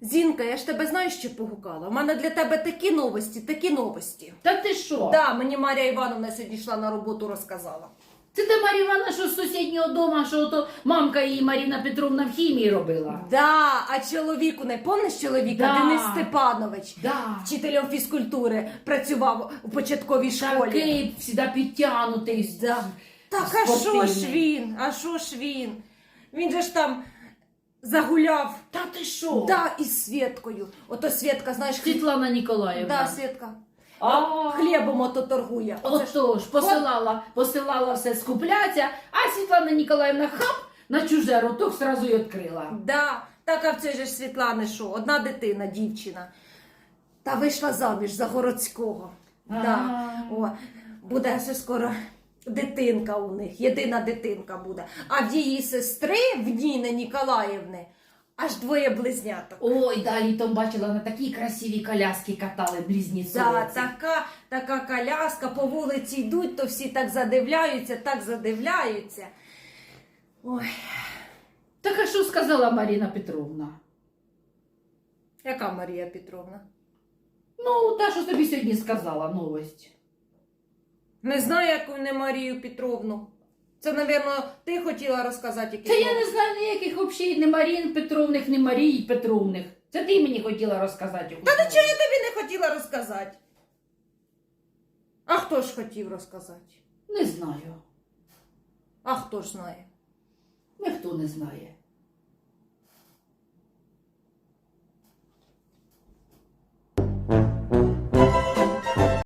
Зінка, я ж тебе знаєш, що погукала? У мене для тебе такі новості, такі новості. Та ти що? Да, мені Марія Івановна сьогодні йшла на роботу, розказала. Це ти Марія Івановна, що з сусіднього дома, що ото мамка її Маріна Петровна в хімії робила. Да, а чоловіку не помниш чоловіка? Да. Денис Степанович. Да. Вчителем фізкультури працював у початковій школі. Такий всіда підтягнутий. Да. Так, а що ж він? А що ж він? Він же ж там загуляв. Та ти що? Да, із Свєткою. Ото Свєтка, знаєш, хліб. Світлана Ніколаївна. Да, Свєтка. А, Хлібом ото торгує. Оце ж- Отож, посилала, посилала все скупляться, а Світлана Ніколаївна хап на чуже роток сразу й відкрила. Да, так а в цій же ж Світлани що? Одна дитина, дівчина. Та вийшла заміж за городського. Да. О, буде все скоро дитинка у них, єдина дитинка буде. А в її сестри, в Ніни Ніколаївни, аж двоє близняток. Ой, да, літом бачила на такій красивій коляски катали близніці. Да, така, така коляска, по вулиці йдуть, то всі так задивляються, так задивляються. Ой, Так а що сказала Маріна Петровна? яка Марія Петровна? Ну, та, що тобі сьогодні сказала новость. Не знаю, яку не Марію Петровну. Це, напевно, ти хотіла розказати якісь. Та я не знаю ніяких взагалі, ні Марін Петровних, ні Марії Петровних. Це ти мені хотіла розказати. Та нічого я тобі не хотіла розказати. А хто ж хотів розказати? Не знаю. А хто ж знає? Ніхто не знає.